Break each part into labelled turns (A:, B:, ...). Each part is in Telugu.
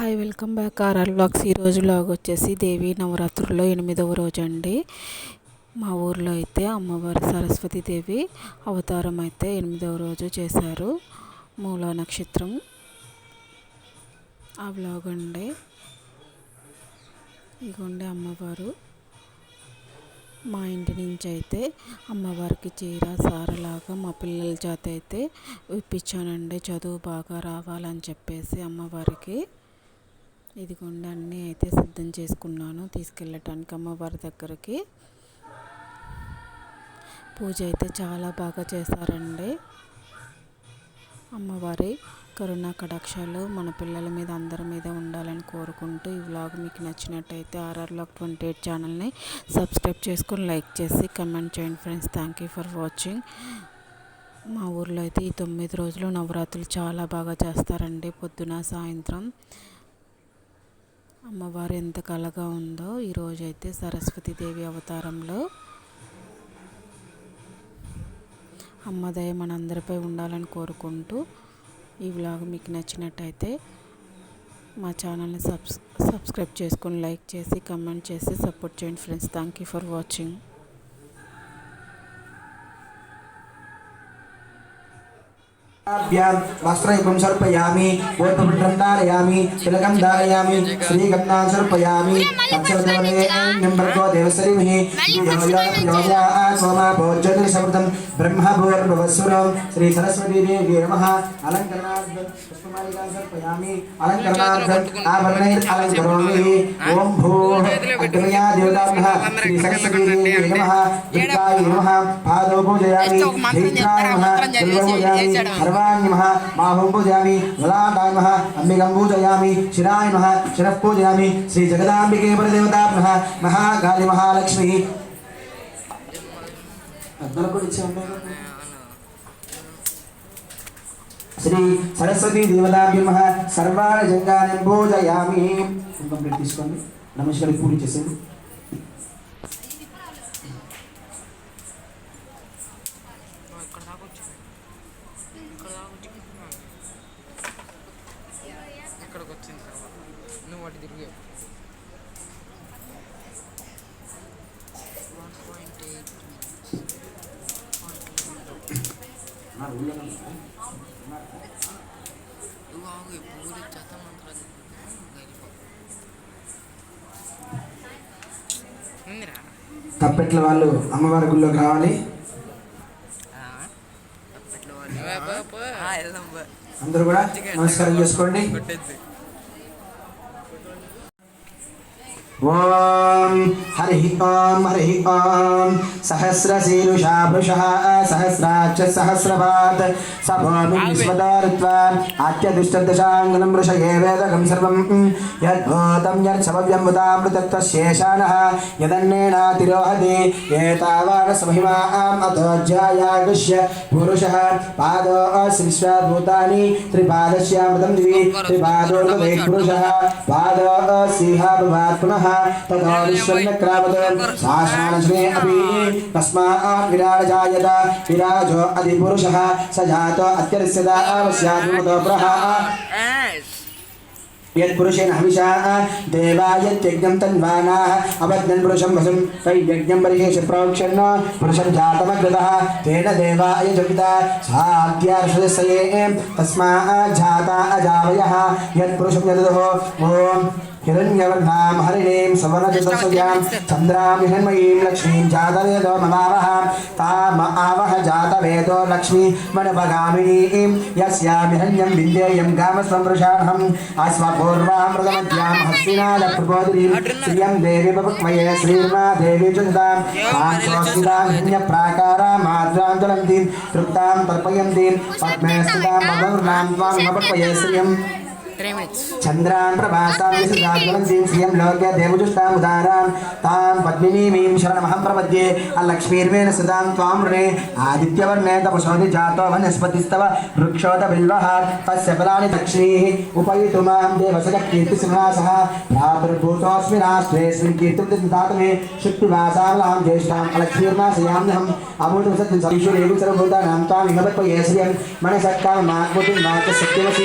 A: Hi welcome back. RR blogs. ఈరోజు లాగ్ వచ్చేసి దేవి నవరాత్రుల్లో ఎనిమిదవ రోజు అండి మా ఊర్లో అయితే అమ్మవారి సరస్వతి దేవి అవతారం అయితే ఎనిమిదవ రోజు చేశారు. మూల నక్షత్రం. ఆ బ్లాగ్ అండి. ఇగోండి అమ్మవారు. మా ఇంటి నుంచి అయితే అమ్మవారికి చీర సారలాగా మా పిల్లల చేత అయితే ఇప్పించానండి. చదువు బాగా రావాలని చెప్పేసి అమ్మవారికి. ఇదిగోండి అన్నీ అయితే సిద్ధం చేసుకున్నాను. తీసుకెళ్ళటానికి అమ్మవారి దగ్గరికి. పూజ అయితే చాలా బాగా చేశారండి. అమ్మవారి కరుణా కటాక్షాలు మన పిల్లల మీద అందరి మీద ఉండాలని కోరుకుంటూ ఈ వ్లాగ్ మీకు నచ్చినట్టయితే ఆర్ఆర్ లాక్ ట్వంటీ ఎయిట్ ఛానల్ని సబ్స్క్రైబ్ చేసుకొని లైక్ చేసి కమెంట్ చేయండి friends. Thank you for watching మా ఊర్లో అయితే ఈ తొమ్మిది రోజులు నవరాత్రులు చాలా బాగా చేస్తారండి. పొద్దున సాయంత్రం అమ్మవారు ఎంత కలగా ఉందో ఈరోజు అయితే సరస్వతీదేవి అవతారంలో. అమ్మదయ మనందరిపై ఉండాలని కోరుకుంటూ ఈ వ్లాగ్ మీకు నచ్చినట్టయితే మా ఛానల్ని సబ్స్ సబ్స్క్రైబ్ చేసుకొని లైక్ చేసి కమెంట్ చేసి సపోర్ట్ చేయండి friends. Thank you for watching.
B: वस्त्रयुगं सर्पयामि ऊर्ध्वपुण्ड्रं धारयामि तिलकं धारयामि, श्रीगन्धां सर्पयामि। तत्सर्वदेवो देवसरिमिः सोमा भोज्योतिर्समृतं ब्रह्मभूर्भुवस्वरं श्री सरस्वती देवी नमः। अलङ्करणार्थं पुष्पमालिकां सर्पयामि अलङ्करणार्थम् आभरणैः अलङ्करोमि ॐ भूः अग्नया देवताभ्यः श्री सरस्वती देवी नमः। दुर्गाय नमः। पादौ पूजयामि, दैत्राय नमः। पूजयामि గర్వాణ్యమ మాహం పూజయామి లలాటాయమ అంబికం పూజయామి శిరాయమ శిరః పూజయామి శ్రీ జగదాంబికే పరదేవతాభ్య మహాకాళి మహాలక్ష్మి శ్రీ సరస్వతీ దేవతాభ్యమ సర్వాణ జంగాన్ని పూజయామి తీసుకోండి. నమస్కారం పూర్తి చేసేది
C: నువ్వు ఆగు చెత్త మంత్రాలు ఉందిరా.
B: తప్పెట్ల వాళ్ళు అమ్మవారి గుళ్ళోకి రావాలి. అందరూ కూడా నమస్కారం చేసుకోండి. ఓం హరి ఓం హరి ఓం సహస్రశీరుషా వృషः సహస్రాక్ష సహస్రపాత్ సభోమి విశ్వదారుత్వా ఆత్యదుష్టదశాంగలం వృషయే వేదకం సర్వం యద్భూతం యత్సభవ్యమృతామృతత్వశేషానः యదన్నేనాతిరోహతి ఏతావాన సమహిమాం అతోజ్యాయాగృష్య పురుషः పాదో శ్రీశ్వభూతాని త్రిపాదస్యామృతం దివి త్రిపాదోర్వై పురుషः పాదో సింహా భవాత్ పునః ततो विश्वन्यक्रामत् शासनश्रे अपि तस्मात् विराट जायत विराजो अधिपुरुषः, स जातो अत्यर्स्यदा आवस्यात्मतो प्रः यत्पुरुषेण हविषा देवा यज्ञं तन्वानाः, अवज्ञन् पुरुषं वसुं तै यज्ञं परिहेष प्रोक्षन् पुरुषं जातमग्रतः, तेन देवाय जपिता साध्यार्षदस्ये तस्मात् जाता अजावयः, यत्पुरुषं यदुः, ॐ। हिरण्यवर्णां हरिणीं सवनचतुर्सयां चन्द्रां हिरण्मयीं लक्ष्मीं जातवेदो ममावः ताम आवह जातवेदो लक्ष्मी मनपगामिनीं यस्यां हिरण्यं विन्देयं गामस्वमृषाहम् अस्मपूर्वामृतमध्यां हस्तिनालप्रबोधिनीं श्रियं देवी बभक्मये श्रीर्मा देवी चुन्दां तां स्वस्तिदां हिरण्यप्राकारां माद्रां ज्वलन्तीं तृप्तां तर्पयन्तीं पद्मे स्थितां मधुर्णां त्वां नवक्मये श्रियम् चंद्रान प्रभासां विसृजाज्वलं श्रीं श्रियं लोक्य देवजुष्टामुदारान् तां पद्मिनीमीं शरणमहं प्रपद्ये। अलक्ष्मीर्वेण सदां त्वां ऋणे आदित्यवर्णे तपशोधि जातो वनस्पतिस्तव वृक्षोदबिल्वः तस्य फलानि दक्षिणीः उपयुतु माँ। देवसजकीर्तिसिंहासः भ्रातृभूतोऽस्मि राष्ट्रेऽस्मिन् कीर्तिं ददातु मे शक्तिवासां ज्येष्ठां अलक्ष्मीर्मासयाम्यहम्। अमृतं सत्यं सर्वेषु सर्वभूतानां त्वां विभवत्वये श्रियं मनसः काममात्मतु नाच सत्यमसि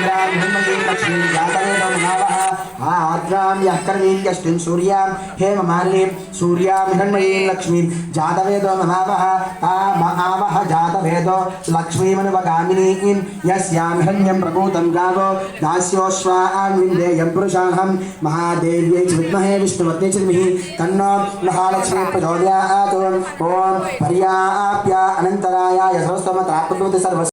B: चन्द्रां हिमलीं लक्ष्मीं जातवे नमः आद्रां यः जातवेदो ममावः आम आवह जातवेदो लक्ष्मीमनुपगामिनीं यस्यां हिरण्यं प्रभूतं गावो दास्योश्वान्विन्देयं पुरुषाहं महादेव्यै च विद्महे विष्णुपत्नी च तन्नो महालक्ष्मी प्रचोदयात् ॐ पर्याप्य अनन्तरायाय सर्वस्तमत्राप्नुवति सर्व